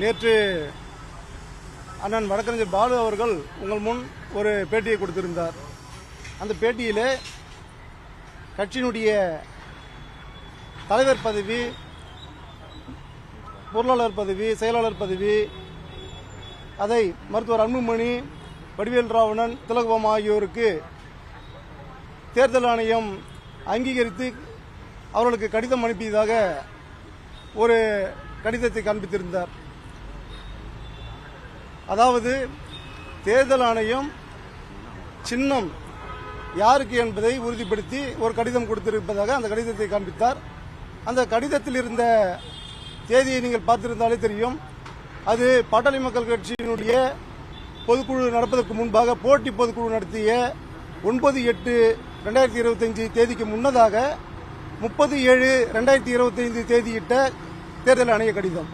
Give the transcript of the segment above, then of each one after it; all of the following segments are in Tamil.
நேற்று அண்ணன் வழக்கறிஞர் பாலு அவர்கள் உங்கள் முன் ஒரு பேட்டியை கொடுத்திருந்தார். அந்த பேட்டியிலே கட்சியினுடைய தலைவர் பதவி பொருளாளர் பதவி செயலாளர் பதவி அதை மருத்துவர் அன்புமணி வடிவேல் ராவணன் திலகபாமா ஆகியோருக்கு தேர்தல் ஆணையம் அங்கீகரித்து அவர்களுக்கு கடிதம் அனுப்பியதாக ஒரு கடிதத்தை காண்பித்திருந்தார். அதாவது தேர்தல் ஆணையம் சின்னம் யாருக்கு என்பதை உறுதிப்படுத்தி ஒரு கடிதம் கொடுத்திருப்பதாக அந்த கடிதத்தை காண்பித்தார். அந்த கடிதத்தில் இருந்த தேதியை நீங்கள் பார்த்திருந்தாலே தெரியும். அது பாட்டாளி மக்கள் கட்சியினுடைய பொதுக்குழு நடப்பதற்கு முன்பாக போட்டி பொதுக்குழு நடத்திய ஒன்பது எட்டு ரெண்டாயிரத்தி இருபத்தஞ்சு தேதிக்கு முன்னதாக முப்பது ஏழு ரெண்டாயிரத்தி இருபத்தைந்து தேதியிட்ட தேர்தல் ஆணைய கடிதம்.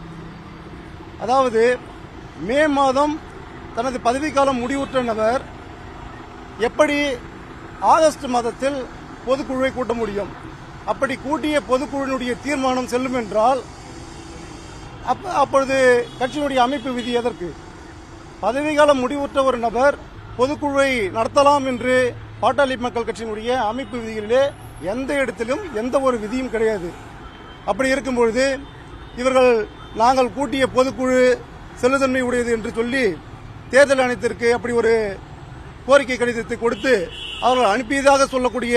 அதாவது மே மாதம் தனது பதவிக்காலம் முடிவுற்ற நபர் எப்படி ஆகஸ்ட் மாதத்தில் பொதுக்குழுவை கூட்ட முடியும்? அப்படி கூட்டிய பொதுக்குழுவினுடைய தீர்மானம் செல்லும் என்றால் அப்ப அப்பொழுது கட்சியினுடைய அமைப்பு விதி எதற்கு? பதவிக்காலம் முடிவுற்ற ஒரு நபர் பொதுக்குழுவை நடத்தலாம் என்று பாட்டாளி மக்கள் கட்சியினுடைய அமைப்பு விதிகளிலே எந்த இடத்திலும் எந்த ஒரு விதியும் கிடையாது. அப்படி இருக்கும்பொழுது இவர்கள் நாங்கள் கூட்டிய பொதுக்குழு செல்லுதன்மை உடையது என்று சொல்லி தேர்தல் ஆணையத்திற்கு அப்படி ஒரு கோரிக்கை கடிதத்தை கொடுத்து அவர்கள் அனுப்பியதாக சொல்லக்கூடிய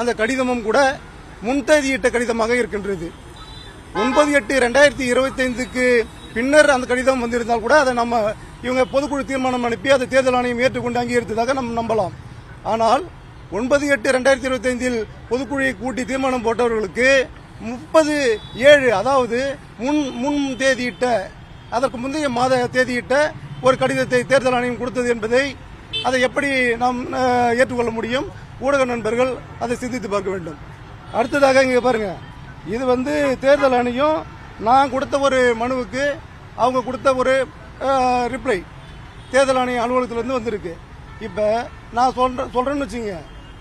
அந்த கடிதமும் கூட முன்தேதியிட்ட கடிதமாக இருக்கின்றது. ஒன்பது எட்டு ரெண்டாயிரத்தி இருபத்தைந்துக்கு பின்னர் அந்த கடிதம் வந்திருந்தால் கூட அதை நம்ம இவங்க பொதுக்குழு தீர்மானம் அனுப்பி அதை தேர்தல் ஆணையம் ஏற்றுக்கொண்டு அங்கீகரித்ததாக நம்ம நம்பலாம். ஆனால் ஒன்பது எட்டு ரெண்டாயிரத்தி இருபத்தைந்தில் பொதுக்குழுவை கூட்டி தீர்மானம் போட்டவர்களுக்கு முப்பது ஏழு அதாவது முன் முன் தேதியிட்ட அதற்கு முந்தைய மாத தேதியிட்ட ஒரு கடிதத்தை தேர்தல் ஆணையம் கொடுத்தது என்பதை அதை எப்படி நாம் ஏற்றுக்கொள்ள முடியும்? ஊடக நண்பர்கள் அதை சிந்தித்து பார்க்க வேண்டும். அடுத்ததாக இங்கே பாருங்க. இது வந்து தேர்தல் ஆணையம் நான் கொடுத்த ஒரு மனுவுக்கு அவங்க கொடுத்த ஒரு ரிப்ளை தேர்தல் ஆணைய அலுவலகத்திலிருந்து வந்திருக்கு. இப்போ நான் சொல்ற சொல்கிறேன்னு வச்சுங்க.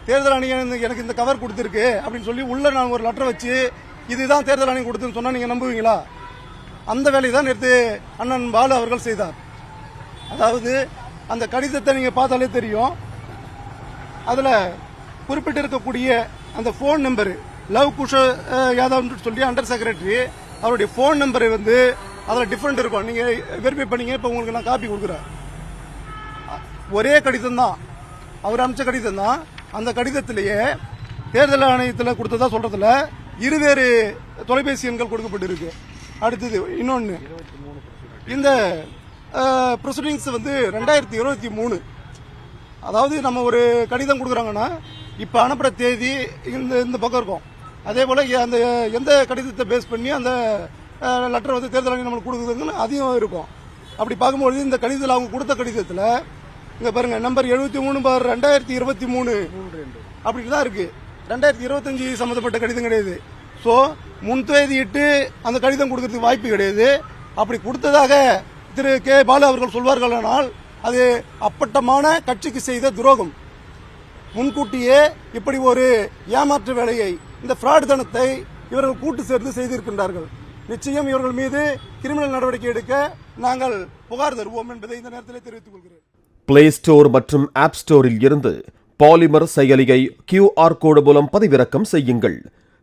தேர்தல் ஆணையம் எனக்கு இந்த கவர் கொடுத்துருக்கு அப்படின்னு சொல்லி உள்ளே நான் ஒரு லெட்டர் வச்சு இதுதான் தேர்தல் ஆணையம் கொடுத்துன்னு சொன்னால் நீங்கள் நம்புவீங்களா? அந்த வேலையை தான் நேற்று அண்ணன் பாலு அவர்கள் செய்தார். அதாவது அந்த கடிதத்தை நீங்கள் பார்த்தாலே தெரியும். அதில் குறிப்பிட்டிருக்கக்கூடிய அந்த ஃபோன் நம்பரு லவ் குஷ யாதவ்னு சொல்லி அண்டர் செக்ரட்டரி அவருடைய ஃபோன் நம்பர் வந்து அதில் டிஃப்ரெண்ட் இருக்கும். நீங்கள் வெரிஃபை பண்ணீங்க இப்போ உங்களுக்கு நான் காப்பி கொடுக்குறேன். ஒரே கடிதம் தான். அவர் அனுப்பிச்ச கடிதம் தான். அந்த கடிதத்திலேயே தேர்தல் ஆணையத்தில் கொடுத்ததா சொல்கிறதுல இருவேறு தொலைபேசி எண்கள் கொடுக்கப்பட்டிருக்கு. அடுத்தது இன்னொன்று இந்த ப்ரொசீடிங்ஸ் வந்து ரெண்டாயிரத்தி இருபத்தி மூணு. அதாவது நம்ம ஒரு கடிதம் கொடுக்குறாங்கன்னா இப்போ அனுப்புகிற தேதி இந்த இந்த பக்கம் இருக்கும். அதே போல் அந்த எந்த கடிதத்தை பேஸ் பண்ணி அந்த லெட்டர் வந்து தேர்தல் ஆணையம் நம்மளுக்கு கொடுக்குதுன்னு அதையும் இருக்கும். அப்படி பார்க்கும்பொழுது இந்த கடிதத்தில் அவங்க கொடுத்த கடிதத்தில் இங்கே பாருங்க நம்பர் எழுபத்தி மூணு பார் ரெண்டாயிரத்தி இருபத்தி மூணு. அப்படி தான் இருக்கு. ரெண்டாயிரத்தி இருபத்தஞ்சு சம்மந்தப்பட்ட கடிதம் கிடையாது. ஸோ முன்தேதியிட்டு அந்த கடிதம் கொடுக்கறதுக்கு வாய்ப்பு கிடையாது. அப்படி கொடுத்ததாக திரு கே. பாலு அவர்கள் சொல்வார்களானால் அது அப்பட்டமான கட்சிக்கு செய்த துரோகம். முன்கூட்டியே இப்படி ஒரு ஏமாற்று வேலையை இந்த ஃப்ராட் தனத்தை இவர்கள் கூட்டு சேர்ந்து செய்திருக்கின்றார்கள். நிச்சயம் இவர்கள் மீது கிரிமினல் நடவடிக்கை எடுக்க நாங்கள் புகார் தருவோம் என்பதை இந்த நேரத்தில் தெரிவித்துக் கொள்கிறேன். பிளே ஸ்டோர் மற்றும் ஆப் ஸ்டோரில் இருந்து பாலிமர் செயலியை கியூஆர் கோடு மூலம் பதிவிறக்கம் செய்யுங்கள்.